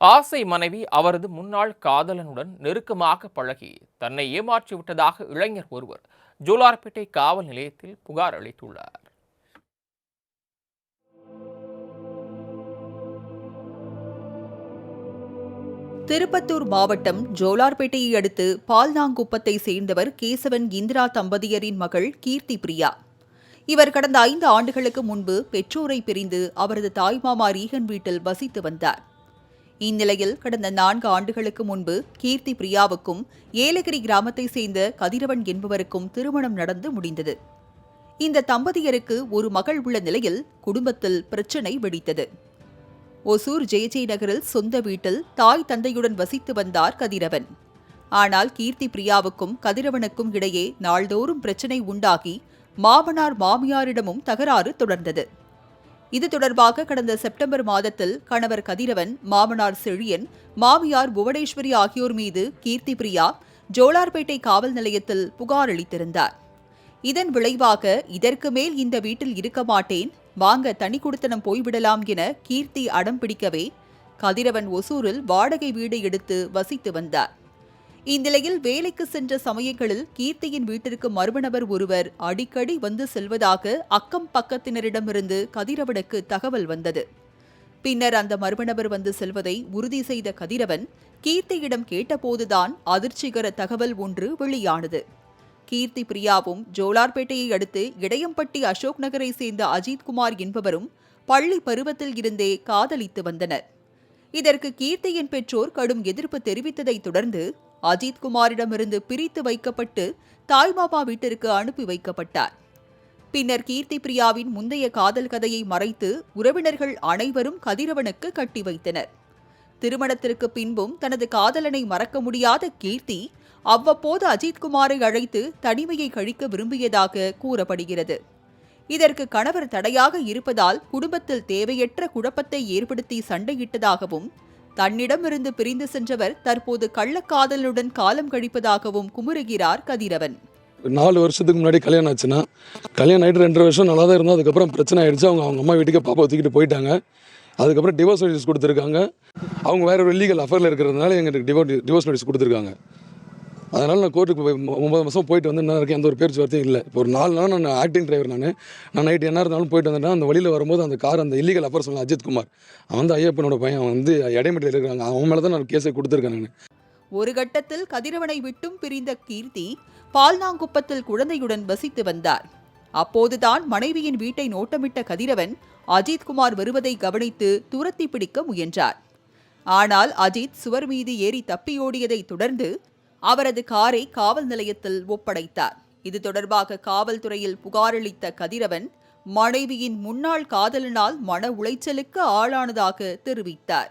ஆசை மனைவி அவரது முன்னாள் காதலனுடன் நெருக்கமாக பழகி தன்னை ஏமாற்றி விட்டதாக இளைஞர் ஒருவர் ஜோலார்பேட்டை காவல் நிலையத்தில் புகார் அளித்துள்ளார். திருப்பத்தூர் மாவட்டம் ஜோலார்பேட்டையை அடுத்து பால்நாங்குப்பத்தை சேர்ந்தவர் கேசவன் இந்திரா தம்பதியரின் மகள் கீர்த்தி பிரியா. இவர் கடந்த ஐந்து ஆண்டுகளுக்கு முன்பு பெற்றோரை பிரிந்து அவரது தாய்மாமா ரீகன் வீட்டில் வசித்து வந்தார். இந்நிலையில் கடந்த நான்கு ஆண்டுகளுக்கு முன்பு கீர்த்தி பிரியாவுக்கும் ஏலகிரி கிராமத்தை சேர்ந்த கதிரவன் என்பவருக்கும் திருமணம் நடந்து முடிந்தது. இந்த தம்பதியருக்கு ஒரு மகள் உள்ள நிலையில் குடும்பத்தில் பிரச்சினை வெடித்தது. ஒசூர் ஜெயஜெய் நகரில் சொந்த வீட்டில் தாய் தந்தையுடன் வசித்து வந்தார் கதிரவன். ஆனால் கீர்த்தி பிரியாவுக்கும் கதிரவனுக்கும் இடையே நாள்தோறும் பிரச்சினை உண்டாகி மாமனார் மாமியாரிடமும் தகராறு தொடர்ந்தது. இது தொடர்பாக கடந்த செப்டம்பர் மாதத்தில் கணவர் கதிரவன் மாமனார் செழியன் மாமியார் புவனேஸ்வரி ஆகியோர் மீது கீர்த்தி பிரியா ஜோலார்பேட்டை காவல் நிலையத்தில் புகார் அளித்திருந்தார். இதன் விளைவாக இதற்கு மேல் இந்த வீட்டில் இருக்க மாட்டேன் வாங்க தனி குடுத்தனம் போய்விடலாம் என கீர்த்தி அடம் பிடிக்கவே கதிரவன் ஒசூரில் வாடகை வீடு எடுத்து வசித்து வந்தார். இந்நிலையில் வேலைக்கு சென்ற சமயங்களில் கீர்த்தியின் வீட்டிற்கு மர்மநபர் ஒருவர் அடிக்கடி வந்து செல்வதாக அக்கம் பக்கத்தினரிடமிருந்து கதிரவனுக்கு தகவல் வந்தது. பின்னர் அந்த மர்மநபர் வந்து செல்வதை உறுதி செய்த கதிரவன் கீர்த்தியிடம் கேட்டபோதுதான் அதிர்ச்சிகர தகவல் ஒன்று வெளியானது. கீர்த்தி பிரியாவும் ஜோலார்பேட்டையை அடுத்து இடையம்பட்டி அசோக் நகரை சேர்ந்த அஜித்குமார் என்பவரும் பள்ளி பருவத்தில் இருந்தே காதலித்து வந்தனர். இதற்கு கீர்த்தியின் பெற்றோர் கடும் எதிர்ப்பு தெரிவித்ததைத் தொடர்ந்து அஜித்குமாரிடமிருந்து பிரித்து வைக்கப்பட்டு தாய்மாமா வீட்டிற்கு அனுப்பி வைக்கப்பட்டார். பின்னர் கீர்த்தி பிரியாவின் முந்தைய காதல் கதையை மறைத்து உறவினர்கள் அனைவரும் கதிரவனுக்கு கட்டி வைத்தனர். திருமணத்திற்கு பின்பும் தனது காதலனை மறக்க முடியாத கீர்த்தி அவ்வப்போது அஜித்குமாரை அழைத்து தனிமையை கழிக்க விரும்பியதாக கூறப்படுகிறது. இதற்கு கணவர் தடையாக இருப்பதால் குடும்பத்தில் தேவையற்ற குழப்பத்தை ஏற்படுத்தி சண்டையிட்டதாகவும் தன்னிடமிருந்து பிரிந்து சென்றவர் தற்போது கள்ளக்காதலுடன் காலம் கழிப்பதாகவும் குமுறுகிறார் கதிரவன். நாலு வருஷத்துக்கு முன்னாடி கல்யாணம் ஆச்சுன்னா கல்யாணம் ஆகிட்டு ரெண்டு வருஷம் நல்லா தான் இருந்தோம். அதுக்கப்புறம் பிரச்சனை ஆயிடுச்சு. அவங்க அவங்க அம்மா வீட்டுக்கு பாப்பா தூக்கிட்டு போயிட்டாங்க. அதுக்கப்புறம் டிவோர்ஸ் நோட்டீஸ் கொடுத்துருக்காங்க. அவங்க வேற ஒரு லீகல் அஃபரில் இருக்கிறதுனால எங்களுக்கு டிவோ டிவோர்ஸ் நோட்டீஸ் கொடுத்துருக்காங்க. அதனால் நான் கோர்ட்டுக்கு போய் மொ- ஒன்பது மாதம் போயிட்டு வந்து என்ன இருக்கேன் எந்த ஒரு பேச்சுவார்த்தையும் இல்லை. இப்போ ஒரு நாலு நாள் நான் ஆக்டிங் டிரைவர் நான். நான் நைட் என்ன இருந்தாலும் போயிட்டு வந்துட்டேன் அந்த வழியில் வரும்போது அந்த கார் அந்த இல்லீகல் அப்பர் சொன்ன அஜித் குமார். அவன் வந்து ஐயப்பனோட பையன். அவன் வந்து இடைமட்டில் இருக்கிறாங்க. அவன் மேலே தான் நான் கேஸை கொடுத்துருக்கேன் நான். ஒரு கட்டத்தில் கதிரவனை விட்டும் பிரிந்த கீர்த்தி பால்நாங்குப்பத்தில் குழந்தையுடன் வசித்து வந்தார். அப்போதுதான் மனைவியின் வீட்டை நோட்டமிட்ட கதிரவன் அஜித்குமார் வருவதை கவனித்து துரத்தி பிடிக்க முயன்றார். ஆனால் அஜித் சுவர் மீது ஏறி தப்பியோடியதை தொடர்ந்து அவரது காரை காவல் நிலையத்தில் ஒப்படைத்தார். இது தொடர்பாக காவல்துறையில் புகாரளித்த கதிரவன் மனைவியின் முன்னாள் காதலனால் மன உளைச்சலுக்கு ஆளானதாக தெரிவித்தார்.